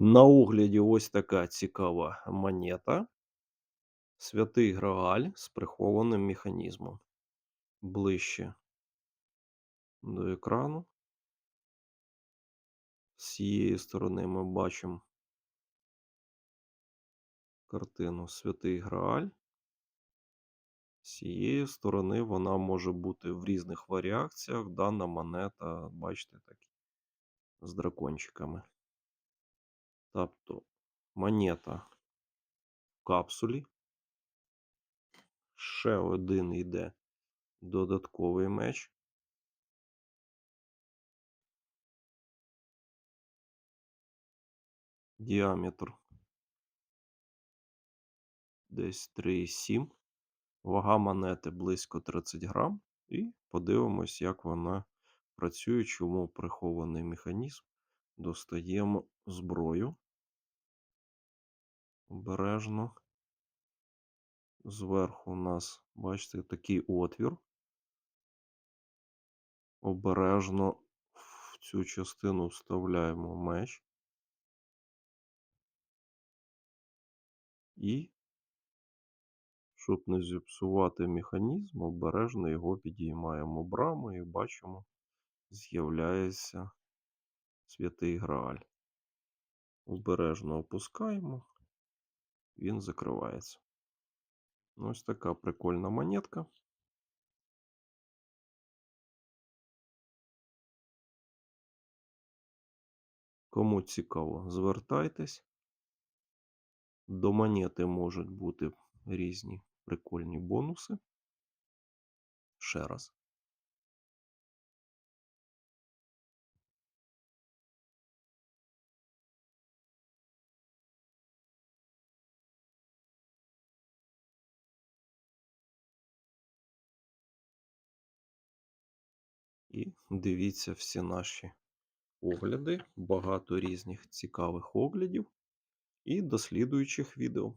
На огляді ось така цікава монета. Святий Грааль з прихованим механізмом. Ближче до екрану. З цієї сторони ми бачимо картину Святий Грааль. З цієї сторони вона може бути в різних варіаціях. Дана монета, бачите, так, з дракончиками. Тобто монета в капсулі. Ще один йде додатковий меч. Діаметр десь 3,7. Вага монети близько 30 грам. І подивимось, як вона працює, чому прихований механізм. Достаємо зброю. Обережно. Зверху у нас, бачите, такий отвір. Обережно в цю частину вставляємо меч. І, щоб не зіпсувати механізм, обережно його підіймаємо браму і бачимо, з'являється святий Грааль. Обережно опускаємо, він закривається. Ось така прикольна монетка. Кому цікаво, звертайтесь. До монети можуть бути різні прикольні бонуси. Ще раз. І дивіться всі наші огляди, багато різних цікавих оглядів і дослідуючих відео.